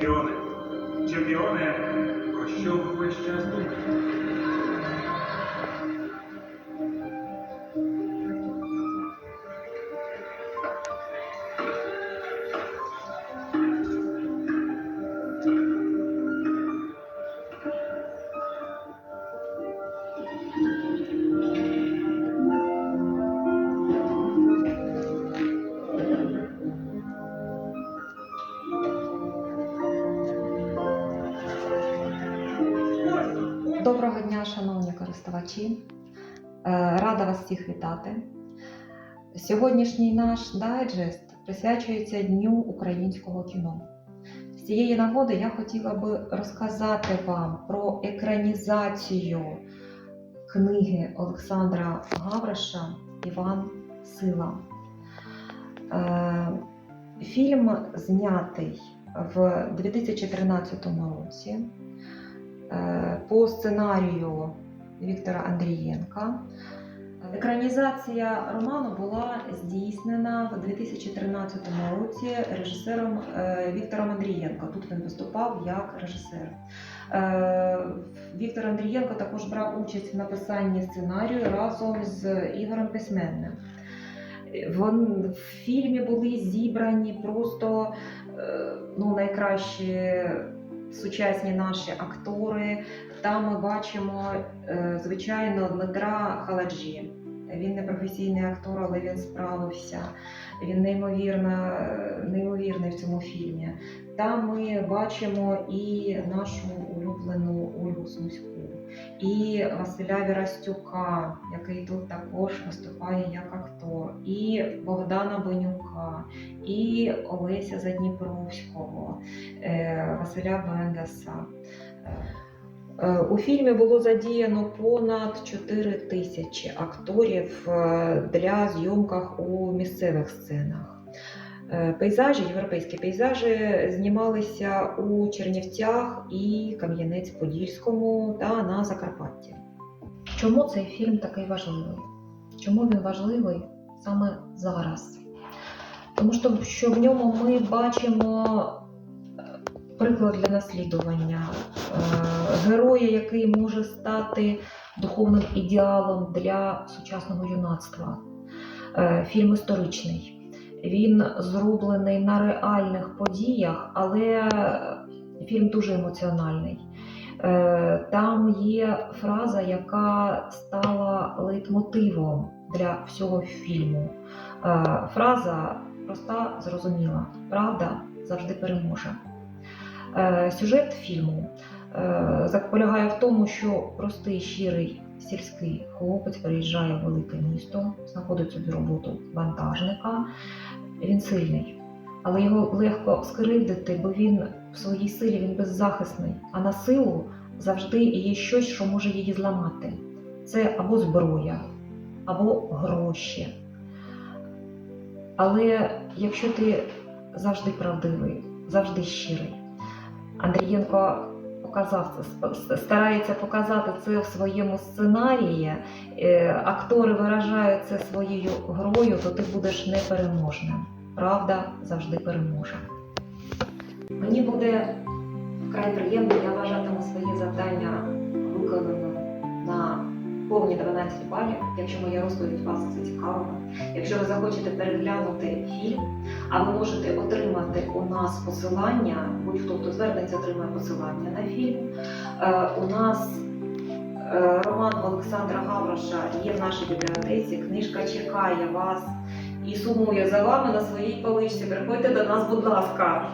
Чемпіони. Чемпіони, про що Доброго дня, шановні користувачі. Е, Рада вас всіх вітати. Сьогоднішній наш дайджест присвячується Дню українського кіно. З цієї нагоди я хотіла би розказати вам про екранізацію книги Олександра Гавриша Іван Сила. Е, Фільм знятий в 2013 році е, по сценарію Віктора Андрієнка. Екранізація роману була здійснена в 2013 році режисером е, Віктором Андрієнко. Тут він виступав як режисер. Е, Віктор Андрієнко також брав участь в написанні сценарію разом з Ігорем Письменним. В фільмі були зібрані просто е, ну, найкращі сучасні наші актори. Там ми бачимо, е, звичайно, Дмитра Халаджі. Він не професійний актор, але він справився. Він неймовірно, неймовірний в цьому фільмі. Там ми бачимо і нашу улюблену Ольгу Сумську, і Василя Вірастюка, який тут також виступає як актор, і Богдана Бенюка, і Олеся Задніпровського, е, Василя Бендеса. Е, У фільмі було задіяно понад 4 тисячі акторів е, для зйомках у місцевих сценах. Е, Пейзажі, європейські пейзажі знімалися у Чернівцях і Кам'янець-Подільському та на Закарпатті. Чому цей фільм такий важливий? Чому він важливий саме зараз? Тому що, в ньому ми бачимо приклад для наслідування, е, героя, який може стати духовним ідеалом для сучасного юнацтва. Е, Фільм історичний. Він зроблений на реальних подіях, але фільм дуже емоціональний. Е, Там є фраза, яка стала лейтмотивом для всього фільму. Е, Фраза проста, зрозуміла. Правда завжди переможе. Е, Сюжет фільму е, полягає в тому, що простий щирий сільський хлопець приїжджає в велике місто, знаходить собі роботу вантажника. Він сильний, але його легко скривдити, бо він в своїй силі він беззахисний, а на силу завжди є щось, що може її зламати. Це або зброя, або гроші. Але якщо ти завжди правдивий, завжди щирий, Андрієнко показав це, старається показати це в своєму сценарії, е, актори виражають це своєю грою, то ти будеш непереможним. Правда завжди переможе. Мені буде вкрай приємно, я вважатиму своє завдання виконаним на повні 12 балів, якщо моя розповідь вас зацікавила. Якщо ви захочете переглянути фільм, а ви можете отримати у нас посилання, будь-хто хто звернеться, отримає посилання на фільм. Е, у нас е, роман Олександра Гавроша є в нашій бібліотеці. Книжка чекає вас і сумує за вами на своїй поличці. Приходьте до нас, будь ласка.